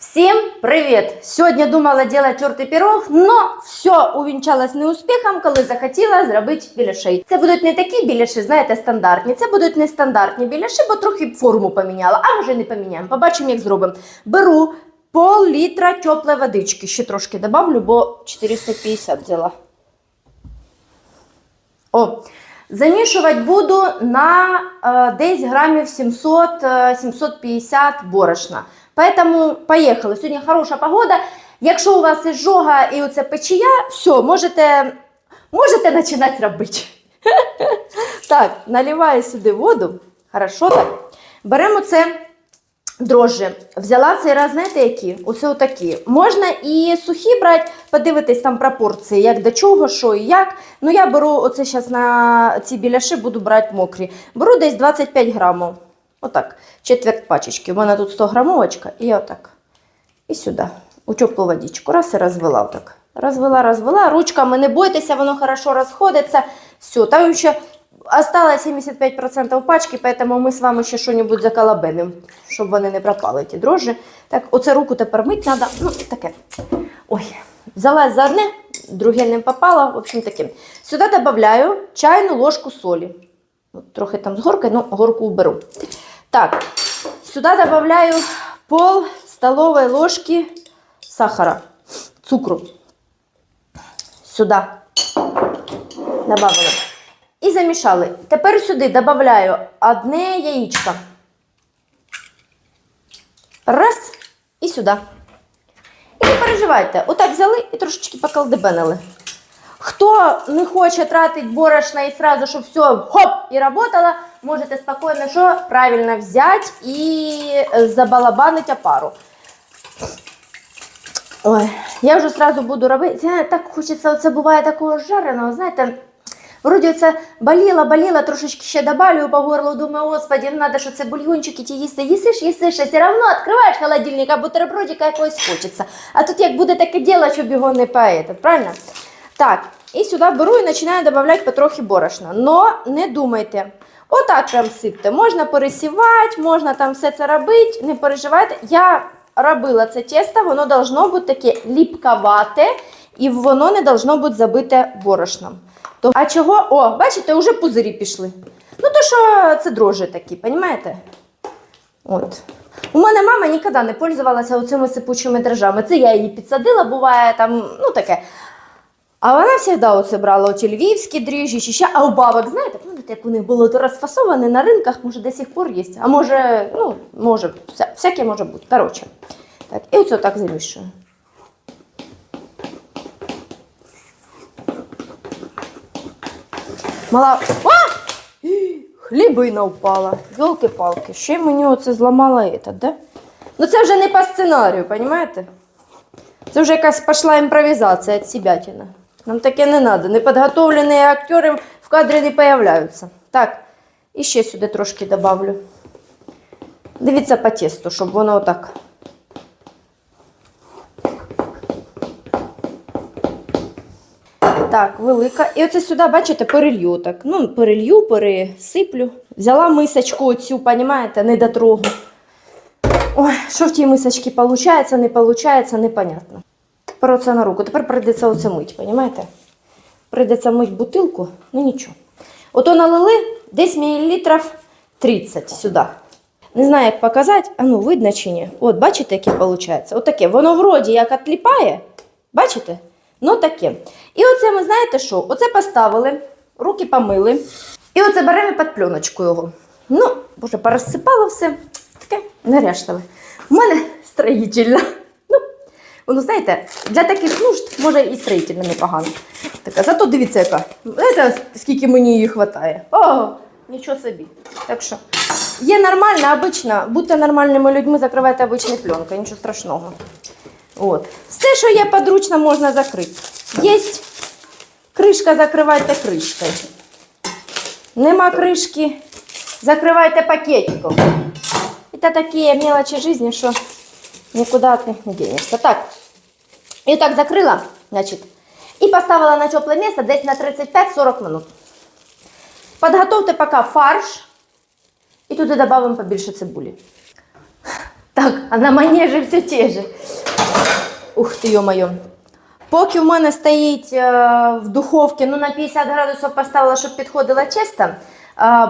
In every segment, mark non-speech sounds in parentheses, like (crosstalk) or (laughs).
Всем привет! Сегодня думала делать тертий пирог, но все увінчалось неуспіхом, коли захотіла зробити біляшей. Це будуть не такі біляші, знаєте, стандартні. Це будуть нестандартні біляші, бо трохи форму поміняла, а може не поміняємо. Побачимо, як зробимо. Беру пол літра теплої водички. Ще трошки добавлю, бо 450 взяла. О, замішувати буду на е, десь грамів 700-750 борошна. Поэтому поїхали. Сьогодні хороша погода. Якщо у вас ізжога і оце печія, все, можете, можете починати робити. (laughs) Так, наливаю сюди воду. Хорошо так. Беремо це дрожжі. Взяла цей раз, знаєте, які? Оце отакі. Можна і сухі брати, подивитись там пропорції, як до чого, що і як. Ну я беру оце зараз на ці біляши буду брати мокрі. Беру десь 25 грамів. Отак. Четверть пачечки. У мене тут 100 грамовочка. І отак. І сюди. У теплу водичку. Раз і розвела отак. Розвела, розвела. Ручками не бойтеся, воно хорошо розходиться. Все, там ще осталось 75% пачки, поэтому ми з вами ще що-небудь заколобеним, щоб вони не пропали, ті дрожжі. Так, оце руку тепер мить треба. Ну, таке. Ой, взялась за одне, друге не попало. В общем таке. Сюди додаю чайну ложку солі. Трохи там з горкою, ну, горку уберу. Так, сюди додаю пол столової ложки сахара, цукру. Сюди добавили. І замішали. Тепер сюди додаю одне яєчко. Раз і сюди. І не переживайте, отак взяли і трошечки поколдебенили. Хто не хоче тратити борошна і сразу, щоб все хоп і работало, можете спокійно що правильно взяти і забалабанити опару. Ой, я вже сразу буду робити. Я так хочеться, це буває такого жареного, знаєте. Вроді це боліло, боліло, трошечки ще добавлю по горлу, думаю, господи, ну треба, що це бульйончики ті їсти, їсиш, їсиш, а все одно відкриваєш холодильник, а бутербродика якогось хочеться. А тут як буде таке діло, щоб його не поїти, правильно? Так, і сюди беру і починаю додавати потрохи борошна. Но не думайте. Отак прям сипте. Можна пересівати, можна там все це робити, не переживайте. Я робила це тісто, воно должно бути таке ліпковате, і воно не должно бути забите борошном. То, а чого? О, бачите, вже пузирі пішли. Ну, то що це дрожжі такі, розумієте? От. У мене мама ніколи не пользувалася оцими сипучими дрожжами. Це я її підсадила, буває там, ну таке. А вона завжди оце брала оті львівські дріжджі, чи ще, а у бабок, знаєте, пам'ятаєте, як у них було розфасоване на ринках, може до сих пор є. А може, ну, може, вся, всяке може бути. Коротше. Так, і оце так замішую. Мала. А! Хлібина впала. Йолки-палки. Ще мені оце зламала этот, да? Ну це вже не по сценарію, розумієте? Це вже якась пішла імпровізація від себятина. Нам таке не треба. Неподготовлені актери в кадрі не появляються. Так, і ще сюди трошки добавлю. Дивіться по тесту, щоб воно отак. Так, велика. І оце сюди, бачите, перелью так. Ну, перелью, пересиплю. Взяла мисочку оцю, понімаєте, недотрогу. Ой, що в тій мисочці виходить, не виходить, непонятно. Тепер оце на руку. Тепер прийдеться оце мить, понімаєте? Прийдеться мить бутилку, ну нічого. Ото налили десь мілілітрів 30 сюди. Не знаю, як показати, а ну видно чи ні. От, бачите, яке виходить? Отаке. Воно вроді як отліпає, бачите? Ну таке. І оце ми знаєте що? Оце поставили, руки помили. І оце беремо під пленочку його. Ну, боже, порозсипало все. Таке неряштове. У мене строїтельна. Ну, знаєте, для таких нужд може і строїтельна непогано. Така, зато дивіться, яка. Знаєте, скільки мені її вистачає. О, нічого собі. Так що, є нормальна, обична. Будьте нормальними людьми, закривайте обичною пленкою, нічого страшного. От. Все, що є подручно, можна закрити. Є кришка, закривайте кришкою. Нема кришки, закривайте пакетиком. Это такие мелочи жизни, что никуда от них не денешься. Так, и так закрыла, значит, и поставила на теплое место десь на 35-40 минут. Подготовьте пока фарш, и туди добавимо побільше цибулі. Так, а на манежі все те же. Ух ти, йо-моє. Поки в мене стоїть е, в духовці, ну на 50 градусів поставила, щоб підходило чисто, е,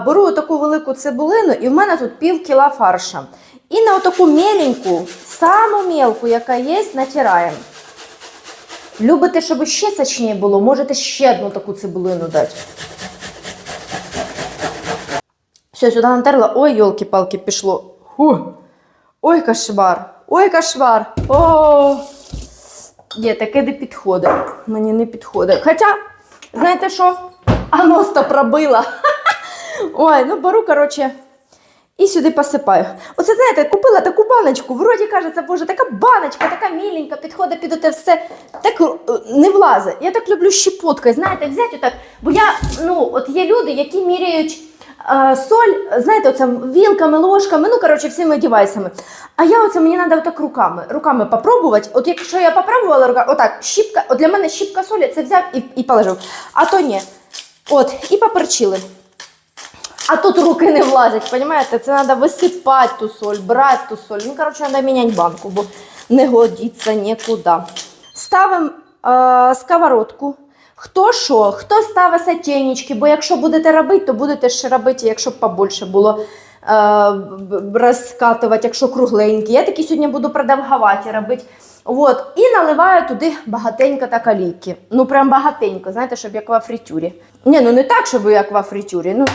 беру таку велику цибулину і в мене тут пів кіла фарша. І на таку меленьку, саму мелку, яка є, натираємо. Любите, щоб ще сочніше було, можете ще одну таку цибулину дати. Все, сюди натерла. Ой, йолки-палки, пішло. Фу. Ой, кошмар. Ой, кошмар. О. Є, таке не підходить. Мені не підходить. Хоча, знаєте що? А нос-то пробила. (laughs) Ой, ну беру, коротше, і сюди посипаю. Оце, знаєте, купила таку баночку, вроді кажеться, боже, така баночка, така міленька, підходить під оте все. Так е, не влазить. Я так люблю щепоткою, знаєте, взяти отак. Бо я, ну, от є люди, які міряють е, соль, знаєте, оце вілками, ложками, ну, коротше, всіми девайсами. А я оце мені треба отак руками, руками попробувати. От якщо я попробувала руками, отак, щіпка, от для мене щіпка солі, це взяв і, і положив. А то ні. От, і поперчили. А тут руки не влазять, понимаете? Це треба висипати ту соль, брати ту соль. Ну, коротше, треба міняти банку, бо не годиться нікуди. Ставимо е, сковородку. Хто що, хто ставить сотейнички, бо якщо будете робити, то будете ще робити, якщо б побольше було е, розкатувати, якщо кругленькі. Я такі сьогодні буду продовгаваті робити. От. І наливаю туди багатенько так олійки. Ну, прям багатенько, знаєте, щоб як во фритюрі. Ні, ну не так, щоб як во фритюрі. Ну,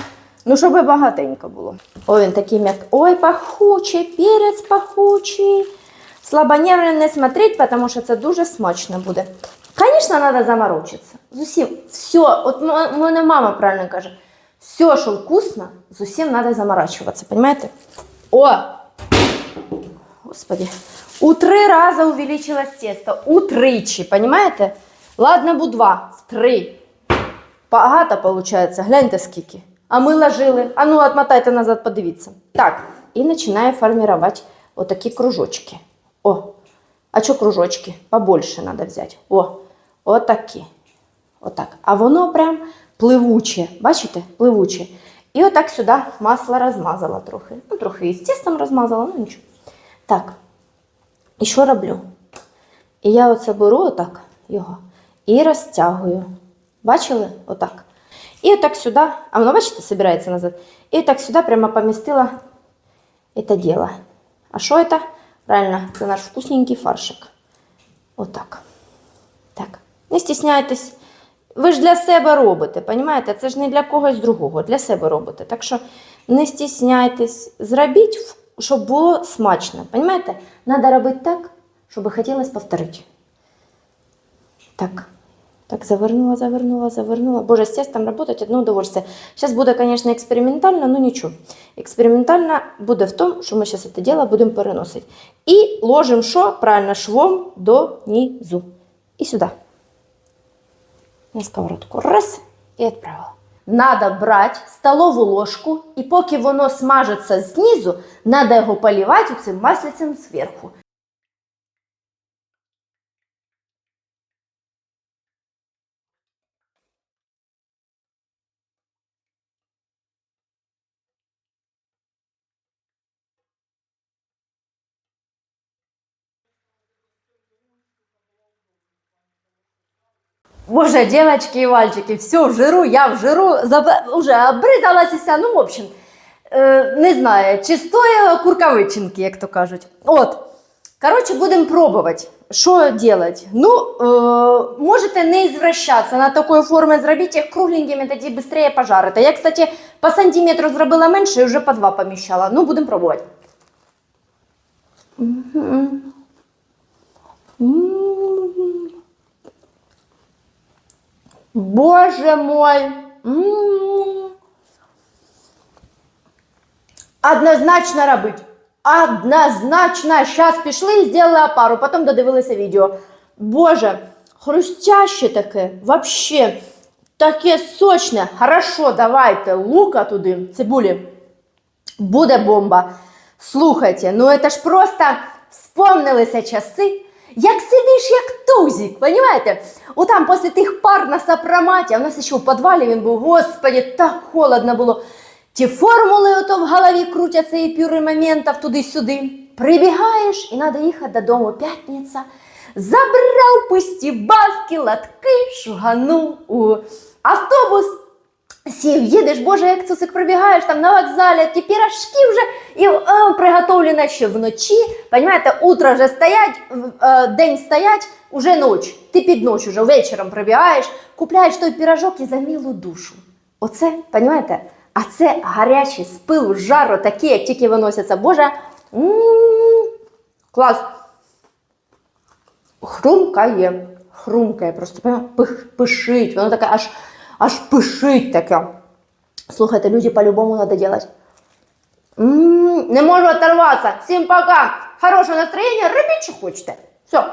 Ну, щоб багатенько було. Ой, він такий м'як. Ой, пахучий, перець пахучий. Слабонервно не смотреть, тому що це дуже смачно буде. Звісно, треба заморочитися. З усім, все, от мене мама правильно каже, все, що вкусно, з усім треба заморачуватися, понимаете? О! Господи. У три рази увеличилось тесто. Утричі, понимаете? Ладно, бу два, в три. Багато виходить, гляньте скільки. А ми ложили. А ну, отмотайте назад, подивіться. Так, і починаю формувати отакі кружочки. О, а що кружочки? Побольше треба взяти. О, отакі. Отак. А воно прям пливуче. Бачите? Пливуче. І отак сюди масло розмазала трохи. Ну, трохи із тістом розмазала, ну нічого. Так. І що роблю? І я оце беру отак його і розтягую. Бачили? Отак. І отак сюди, а воно, бачите, збирається назад. І так сюди прямо помістила це діло. А що це? Правильно, це наш вкусненький фаршик. Отак. Так. Не стісняйтесь. Ви ж для себе робите, понімаєте? Це ж не для когось другого, для себе робите. Так що не стісняйтесь, зробіть, щоб було смачно. Понімаєте? Треба робити так, щоб хотілося повторити. Так. Так, завернула, завернула, завернула. Боже, з тестом работать одно удовольствие. Сейчас буде, конечно, експериментально, но нічого. Експериментально буде в тому, що ми зараз це діло будемо переносити. І ложимо що? Правильно, швом донизу. І сюди. На сковородку. Раз. І відправила. Надо брати столову ложку, і поки воно смажиться знизу, надо його поливати цим маслицем зверху. Боже, девочки и мальчики, все в жиру, я в жиру, заб- уже обризалася, ну, в общем, е, не знаю, чи стоїло куркавичинки, як то кажуть. От, коротше, будемо пробувати, що робити. Ну, е, можете не извращатися на такої форми, зробіть їх кругленькими, тоді швидше пожарите. Я, кстати, по сантиметру зробила менше і вже по два поміщала. Ну, будемо пробувати. Мгм. М. Боже мой! Однозначно робить. Однозначно. Зараз пішли і зробили пару, потім додивилися відео. Боже, хрустяще таке, вообще, таке сочне. Хорошо, давайте лука туди, цибулі. Буде бомба. Слухайте, ну это ж просто вспомнилися часи, як сидиш як тузик, понимаете? Отам після тих пар на сопроматі, а в нас ще в підвалі він був, господи, так холодно було. Ті формули ото в голові крутяться і пюри моментів туди-сюди. прибігаєш і треба їхати додому п'ятниця. Забрав пусті бабки, латки, шуганув у автобус. Сів, їдеш, боже, як цуцик прибігаєш там на вокзалі, ті пірашки вже і е, приготовлені ще вночі. Понимаєте, утро вже стоять, е, день стоять, уже ніч. Ти під ніч уже вечором прибігаєш, купляєш той пірожок і за милу душу. Оце, понимаєте? А це гарячий з жару, такі, як тільки виносяться. Боже, м, клас. Хрумкає, хрумкає, просто пих, пишить. Воно таке аж, аж пишить таке. Слухайте, люди по-любому надо делать. М, не можу оторватися. Всім пока. Хороше настроєння, робіть, що хочете. Все.